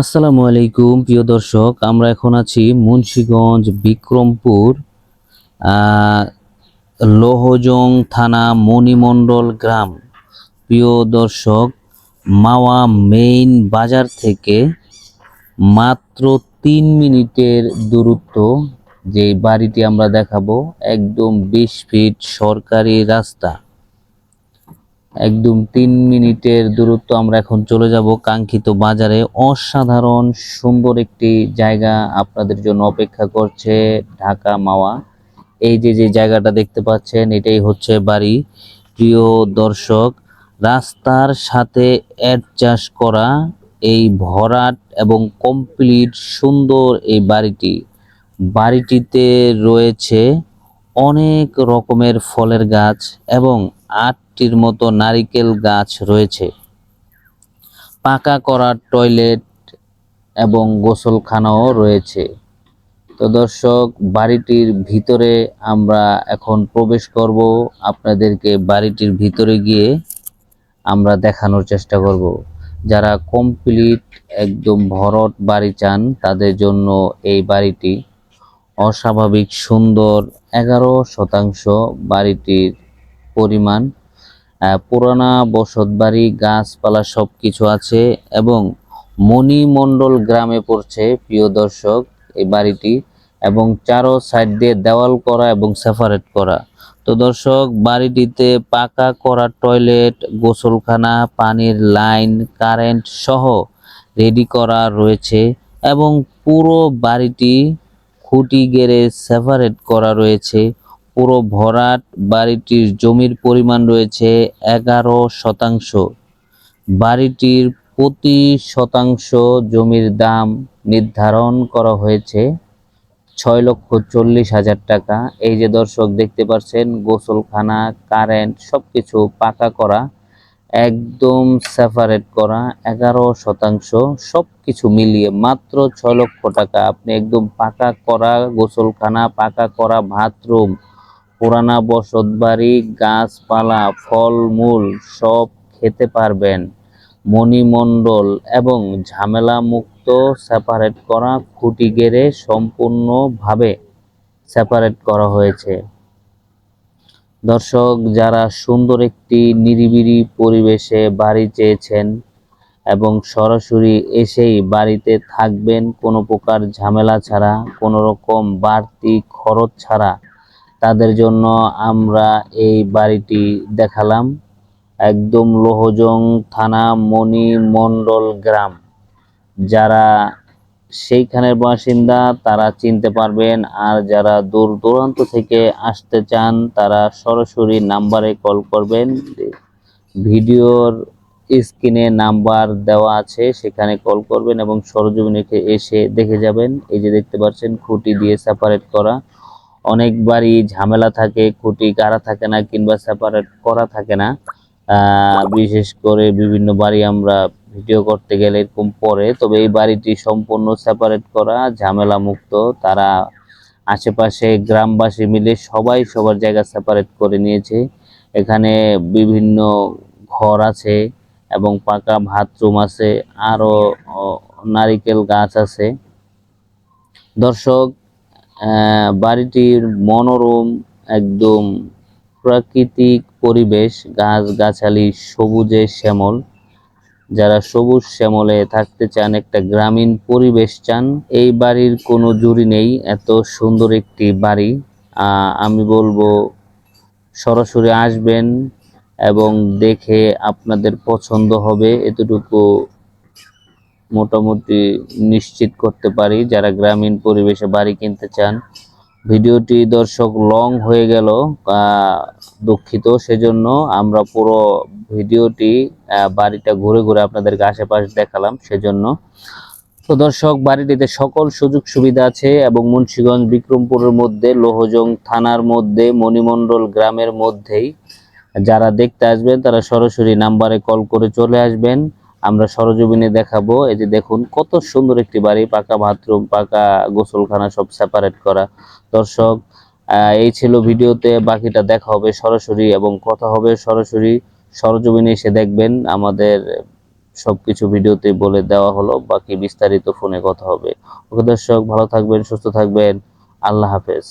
আসসালামু আলাইকুম, প্রিয় দর্শক। আমরা এখন আছি মুন্সিগঞ্জ বিক্রমপুর লোহজং থানা মণিমণ্ডল গ্রাম। প্রিয় দর্শক, মাওয়া মেইন বাজার থেকে মাত্র তিন মিনিটের দূরত্ব যে বাড়িটি আমরা দেখাবো, একদম বিশ ফিট সরকারি রাস্তা। একদম তিন মিনিটের দূরত্ব আমরা এখন চলে যাব কাঙ্ক্ষিত বাজারে। অসাধারণ, সুন্দর একটি জায়গা আপনাদের জন্য অপেক্ষা করছে ঢাকা মাওয়া। এই যে যে জায়গাটা দেখতে পাচ্ছেন, এটাই হচ্ছে বাড়ি। প্রিয় দর্শক, রাস্তার সাথে অ্যাডজাস্ট করা এই ভরাট এবং কমপ্লিট সুন্দর এই বাড়িটি। বাড়িটিতে রয়েছে অনেক রকমের ফলের গাছ এবং আটটির মতো নারিকেল গাছ রয়েছে। পাকা করা টয়লেট এবং গোসলখানাও রয়েছে। তো দর্শক, বাড়িটির ভিতরে আমরা এখন প্রবেশ করব। আপনাদেরকে বাড়িটির ভিতরে গিয়ে আমরা দেখানোর চেষ্টা করব। যারা কমপ্লিট একদম ভরট বাড়ি চান, তাদের জন্য এই বাড়িটি অস্বাভাবিক সুন্দর এগারো শতাংশ বাড়িটির পরিমাণ। পুরানা বসত বাড়ি গাছপালা সব কিছু আছে এবং মণিমণ্ডল গ্রামে পড়ছে, প্রিয় দর্শক, এই বাড়িটি এবং চারো সাইড দিয়ে দেওয়াল করা এবং সেপারেট করা। তো দর্শক, বাড়িটিতে পাকা করা টয়লেট গোসলখানা, পানির লাইন কারেন্ট সহ রেডি করা রয়েছে এবং পুরো বাড়িটি খুঁটি গেড়ে সেপারেট করা রয়েছে। পুরো ভরাট বাড়িটির জমির পরিমাণ রয়েছে এগারো শতাংশ। বাড়িটির প্রতি শতাংশ জমির দাম নির্ধারণ করা হয়েছে ছয় লক্ষ চল্লিশ হাজার টাকা। এই যে দর্শক দেখতে পাচ্ছেন, গোসলখানা, কারেন্ট সবকিছু পাকা করা, একদম সেপারেট করা, এগারো শতাংশ সবকিছু মিলিয়ে মাত্র ছয় লক্ষ টাকা। আপনি একদম পাকা করা গোসলখানা, পাকা করা বাথরুম পুরানা বসত বাড়ি, গাছপালা ফলমূল সব খেতে পারবেন। মণিমণ্ডল এবং ঝামেলা মুক্ত সেপারেট করা খুঁটি গেড়ে সম্পূর্ণভাবে সেপারেট করা হয়েছে। দর্শক, যারা সুন্দর একটি নিরিবিলি পরিবেশে বাড়ি চেয়েছেন এবং সরাসরি এসেই বাড়িতে থাকবেন, কোনো প্রকার ঝামেলা ছাড়া, কোনো রকম বাড়তি খরচ ছাড়া তাদের জন্য আমরা এই বাড়িটি দেখালাম। একদম লোহজং থানা মণিমণ্ডল গ্রাম। যারা সেইখানের বাসিন্দা, তারা চিনতে পারবেন। আর যারা দূর দূরান্ত থেকে আসতে চান, তারা সরাসরি নাম্বারে কল করবেন। ভিডিওর স্ক্রিনে নাম্বার দেওয়া আছে, সেখানে কল করবেন এবং সরজমিনে এসে দেখে যাবেন। এই যে দেখতে পাচ্ছেন, খুঁটি দিয়ে সেপারেট করা। অনেক বাড়ি ঝামেলা থাকে খুঁটি গাড়া থাকে না কিংবা সেপারেট করা থাকে না। বিশেষ করে বিভিন্ন বাড়ি আমরা ভিডিও করতে গেলে এরকম পরে তবে এই বাড়িটি সম্পূর্ণ সেপারেট করা ঝামেলা মুক্ত। তারা আশেপাশে গ্রামবাসী মিলে সবাই সবার জায়গা সেপারেট করে নিয়েছে। এখানে বিভিন্ন ঘর আছে এবং পাকা বাথরুম আছে আরও আহ, নারিকেল গাছ আছে। দর্শক বাড়িটির মনোরম, একদম প্রাকৃতিক পরিবেশ গাছ গাছালি সবুজে শ্যামল। যারা সবুজ শ্যামলে থাকতে চান, একটা গ্রামীণ পরিবেশ চান, এই বাড়ির কোনো জুড়ি নেই, এত সুন্দর একটি বাড়ি। আমি বলব, সরাসরি আসবেন এবং দেখে আপনাদের পছন্দ হবে, এতটুকু মোটামুটি নিশ্চিত করতে পারি। যারা গ্রামীণ পরিবেশে বাড়ি কিনতে চান, ভিডিওটি দর্শক লং হয়ে গেল দুঃখিত। সেজন্য আমরা পুরো ভিডিওটি বাড়িটা ঘুরে ঘুরে আপনাদেরকে আশেপাশে দেখালাম। সেজন্য তো দর্শক, বাড়িটিতে সকল সুযোগ সুবিধা আছে এবং মুন্সীগঞ্জ বিক্রমপুরের মধ্যে, লোহজং থানার মধ্যে, মণিমণ্ডল গ্রামের মধ্যেই। যারা দেখতে আসবেন, তারা সরাসরি নাম্বারে কল করে চলে আসবেন। আমরা সরজমিনে দেখাবো। এই যে দেখুন, কত সুন্দর একটি বাড়ি, পাকা বাথরুম, পাকা গোসলখানা সব সেপারেট করা। দর্শক এই ছিল ভিডিওতে, বাকিটা দেখা হবে সরাসরি এবং কথা হবে সরাসরি। সরজমিনে এসে দেখবেন আমাদের সবকিছু ভিডিওতে বলে দেওয়া হলো, বাকি বিস্তারিত ফোনে কথা হবে। ওকে দর্শক, ভালো থাকবেন, সুস্থ থাকবেন। আল্লাহ হাফেজ।